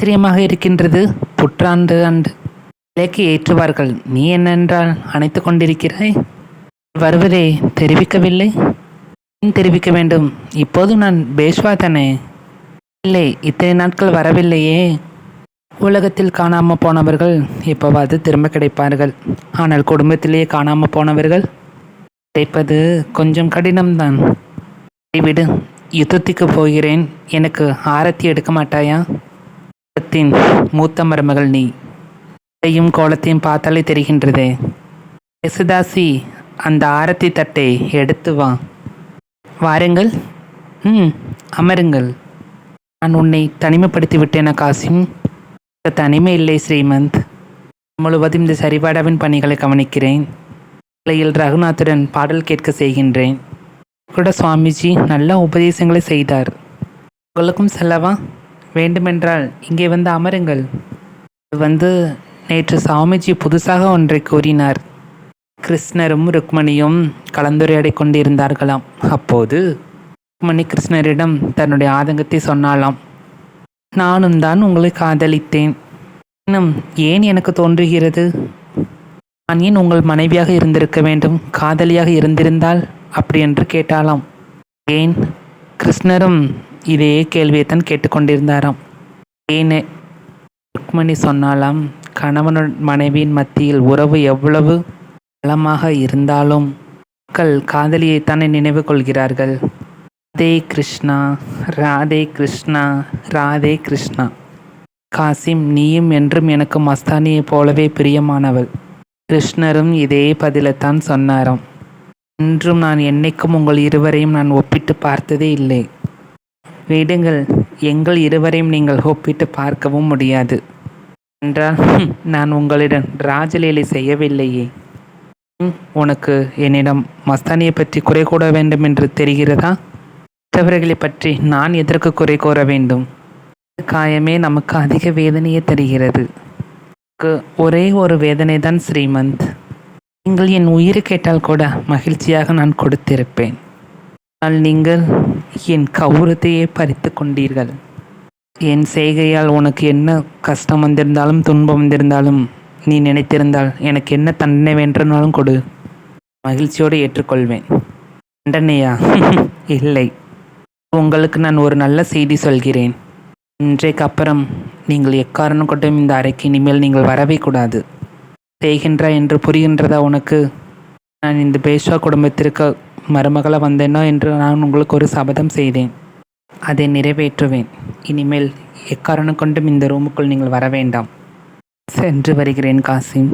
ஆச்சரியமாக இருக்கின்றது. புற்றாண்டு ஆண்டு விலைக்கு ஏற்றுவார்கள். நீ என்னென்றால் அணைத்து கொண்டிருக்கிறாய்? வருவதை தெரிவிக்கவில்லை? தெரிவிக்க வேண்டும்? இப்போது நான் பேஷ்வா தானே இல்லை இத்தனை நாட்கள் வரவில்லையே. உலகத்தில் காணாமல் போனவர்கள் இப்போவாது திரும்ப கிடைப்பார்கள். ஆனால் குடும்பத்திலேயே காணாமல் போனவர்கள் கிடைப்பது கொஞ்சம் கடினம்தான். விடு யுத்தத்துக்கு போகிறேன். எனக்கு ஆரத்தி எடுக்க மாட்டாயா? யுத்தத்தின் மூத்த மருமகள் நீ. கையும் கோலத்தையும் பார்த்தாலே தெரிகின்றதே. யேசுதாசி அந்த ஆரத்தி தட்டை எடுத்து வா. வாருங்கள். ம் அமருங்கள். நான் உன்னை தனிமைப்படுத்தி விட்டேன காசிம் தனிமை இல்லை ஸ்ரீமந்த். முழுவதும் இந்த சரிபாடாவின் பணிகளை கவனிக்கிறேன். இலையில் ரகுநாத்துடன் பாடல் கேட்க செய்கின்றேன். கூட சுவாமிஜி நல்ல உபதேசங்களை செய்தார். உங்களுக்கும் செல்லவா? வேண்டுமென்றால் இங்கே வந்து அமருங்கள். வந்து நேற்று சுவாமிஜி புதுசாக ஒன்றை கூறினார். கிருஷ்ணரும் ருக்மணியும் கலந்துரையாடி கொண்டிருந்தார்களாம். அப்போது ருக்மணி கிருஷ்ணரிடம் தன்னுடைய ஆதங்கத்தை சொன்னாலாம் நானும் தான் உங்களை காதலித்தேன். இன்னும் ஏன் எனக்கு தோன்றுகிறது? நான் ஏன் உங்கள் மனைவியாக இருந்திருக்க வேண்டும்? காதலியாக இருந்திருந்தால் அப்படி என்று கேட்டாலாம் ஏன்? கிருஷ்ணரும் இதே கேள்வியைத்தான் கேட்டுக்கொண்டிருந்தாராம். ஏனே? ருக்மணி சொன்னாலாம் கணவன் மனைவியின் மத்தியில் உறவு எவ்வளவு பலமாக இருந்தாலும் மக்கள் காதலியைத்தானே நினைவு கொள்கிறார்கள். ராதே கிருஷ்ணா ராதே கிருஷ்ணா ராதே கிருஷ்ணா. காசிம் நீயும் என்றும் எனக்கு மஸ்தானியைப் போலவே பிரியமானவள். கிருஷ்ணரும் இதே பதிலைத்தான் சொன்னாராம். இன்றும் நான் என்னைக்கும் உங்கள் இருவரையும் நான் ஒப்பிட்டு பார்த்ததே இல்லை. விடுங்கள். எங்கள் இருவரையும் நீங்கள் ஒப்பிட்டு பார்க்கவும் முடியாது. என்றால் நான் உங்களிடம் ராஜலீலை செய்யவில்லையே. உனக்கு என்னிடம் மஸ்தானியை பற்றி குறை கூற வேண்டும் என்று தெரிகிறதா? மற்றவர்களை பற்றி நான் எதற்கு குறை கூற வேண்டும்? காயமே நமக்கு அதிக வேதனையை தருகிறது. எனக்கு ஒரே ஒரு வேதனை தான் ஸ்ரீமந்த். நீங்கள் என் உயிரை கேட்டால் கூட மகிழ்ச்சியாக நான் கொடுத்திருப்பேன். ஆனால் நீங்கள் என் கௌரத்தையே பறித்து கொண்டீர்கள். என் செய்கையால் உனக்கு என்ன கஷ்டம் வந்திருந்தாலும் துன்பம் வந்திருந்தாலும் நீ நினைத்திருந்தால் எனக்கு என்ன தண்டனை வேண்டுனாலும் கொடு. மகிழ்ச்சியோடு ஏற்றுக்கொள்வேன். தண்டனையா இல்லை. உங்களுக்கு நான் ஒரு நல்ல செய்தி சொல்கிறேன். இன்றைக்கு அப்புறம் நீங்கள் எக்காரணம் கொண்டும் இந்த அறைக்கு இனிமேல் நீங்கள் வரவே கூடாது. செய்கின்றா என்று புரிகின்றதா உனக்கு? நான் இந்த பேஷ்வா குடும்பத்திற்கு மருமகளாக வந்தேனோ என்று நான் உங்களுக்கு ஒரு சபதம் செய்தேன். அதை நிறைவேற்றுவேன். இனிமேல் எக்காரணம் கொண்டும் இந்த ரூமுக்குள் நீங்கள் வர வேண்டாம். சென்று வருகிறேன் காசிம்.